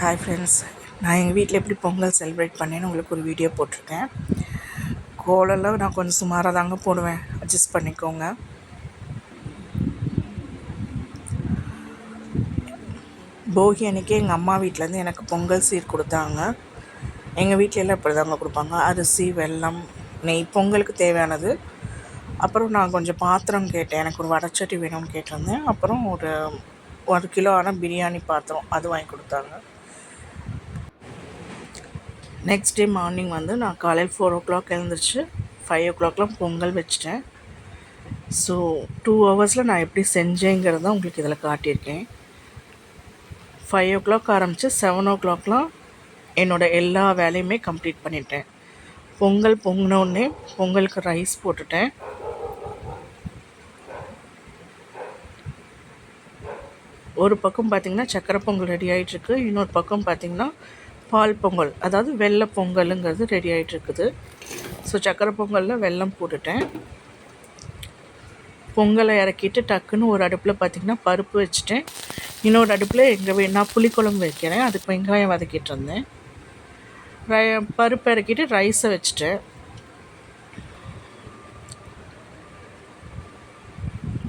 Hi friends நான் எங்கள் வீட்டில் எப்படி பொங்கல் செலிப்ரேட் பண்ணேன்னு உங்களுக்கு ஒரு வீடியோ போட்டிருக்கேன். கோலெல்லாம் நான் கொஞ்சம் சுமாராக தாங்க போடுவேன். அட்ஜஸ்ட் பண்ணிக்கோங்க. போகி அன்றைக்கி எங்கள் அம்மா வீட்டிலேருந்து எனக்கு பொங்கல் சீர் கொடுத்தாங்க. எங்கள் வீட்டிலலாம் இப்படி தாங்க கொடுப்பாங்க. அரிசி வெல்லம் நெய் பொங்கலுக்கு தேவையானது. அப்புறம் நான் கொஞ்சம் பாத்திரம் கேட்டேன். எனக்கு ஒரு வடச்சட்டி வேணும்னு கேட்டிருந்தேன். அப்புறம் ஒரு ஒரு கிலோ ஆனால் பிரியாணி பாத்திரம் அது வாங்கி கொடுத்தாங்க. நெக்ஸ்ட் டே மார்னிங் வந்து நான் காலையில் ஃபோர் ஓ கிளாக் எழுந்துருச்சு ஃபைவ் ஓ கிளாக்லாம் பொங்கல் வச்சிட்டேன். ஸோ டூ ஹவர்ஸில் நான் எப்படி செஞ்சேங்கிறத உங்களுக்கு இதில் காட்டியிருக்கேன். ஃபைவ் ஓ கிளாக் ஆரம்பித்து செவன் ஓ கிளாக்லாம் என்னோடய எல்லா வேலையுமே கம்ப்ளீட் பண்ணிட்டேன். பொங்கல் பொங்கினோடனே பொங்கலுக்கு ரைஸ் போட்டுட்டேன். ஒரு பக்கம் பார்த்திங்கன்னா சக்கரை பொங்கல் ரெடி ஆகிட்டுருக்கு இன்னொரு பக்கம் பார்த்திங்கன்னா பால் பொங்கல் அதாவது வெள்ளை பொங்கலுங்கிறது ரெடி ஆகிட்டுருக்குது ஸோ சக்கரை பொங்கலில் வெல்லம் போட்டுட்டேன். பொங்கலை இறக்கிட்டு டக்குன்னு ஒரு அடுப்பில் பார்த்திங்கன்னா பருப்பு வச்சுட்டேன். இன்னொரு அடுப்பில் எங்கள் நான் புளிக்குழம்பு வைக்கிறேன். அதுக்கு வெங்காயம் வதக்கிட்டு இருந்தேன். பருப்பு இறக்கிட்டு ரைஸை வச்சுட்டேன்.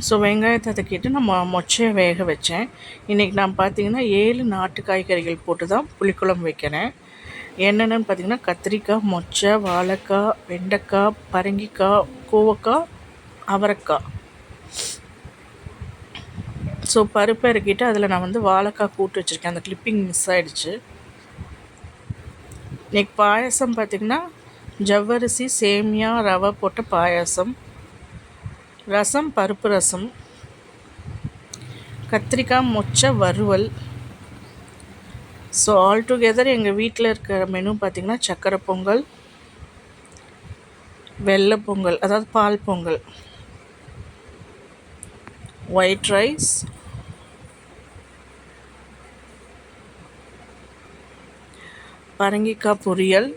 ஸோ வெங்காயத்தை தக்கிட்டு நான் மொச்சையை வேக வச்சேன். இன்றைக்கி நான் பார்த்தீங்கன்னா ஏழு நாட்டு காய்கறிகள் போட்டு தான் புளிக்குழம்பு வைக்கிறேன். என்னென்னு பார்த்தீங்கன்னா கத்திரிக்காய் மொச்சை வாழைக்காய் வெண்டைக்காய் பரங்கிக்காய் கோவக்காய் அவரைக்காய். ஸோ பருப்பை இறக்கிட்டு அதில் நான் வந்து வாழைக்காய் கூட்டு வச்சுருக்கேன். அந்த கிளிப்பிங் மிஸ் ஆகிடுச்சு இன்றைக்கி பாயசம் பார்த்திங்கன்னா ஜவ்வரிசி சேமியா ரவை போட்ட பாயாசம். ரசம் பருப்பு ரசம் கத்திரிக்காய் மொச்சை வறுவல். ஸோ ஆல் டுகெதர் எங்கள் வீட்டில் இருக்கிற மெனு பார்த்திங்கன்னா சக்கரை பொங்கல் வெள்ளை பொங்கல் அதாவது பால் பொங்கல். ஒயிட் ரைஸ் பரங்கிக்காய் பொரியல்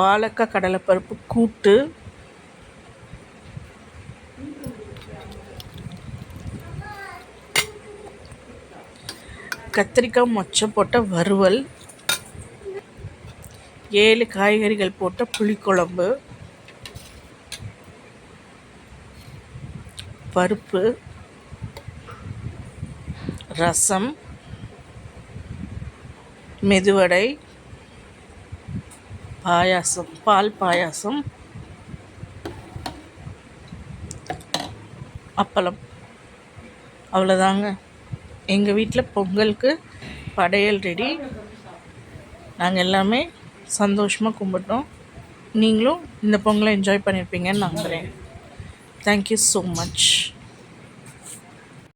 வாழைக்காய் கடலைப்பருப்பு கூட்டு கத்திரிக்காய் மொச்சை போட்ட வறுவல் ஏழு காய்கறிகள் போட்ட புளிக்குழம்பு பருப்பு ரசம் மெதுவடை பாயாசம் பால் பாயாசம் அப்பளம். அவ்வளோதாங்க எங்கள் வீட்டில் பொங்கலுக்கு படையல் ரெடி நாங்கள் எல்லாமே சந்தோஷமாக கும்பிட்டோம். நீங்களும் இந்த பொங்கலை என்ஜாய் பண்ணியிருப்பீங்கன்னு நம்புகிறேன் தேங்க்யூ ஸோ மச்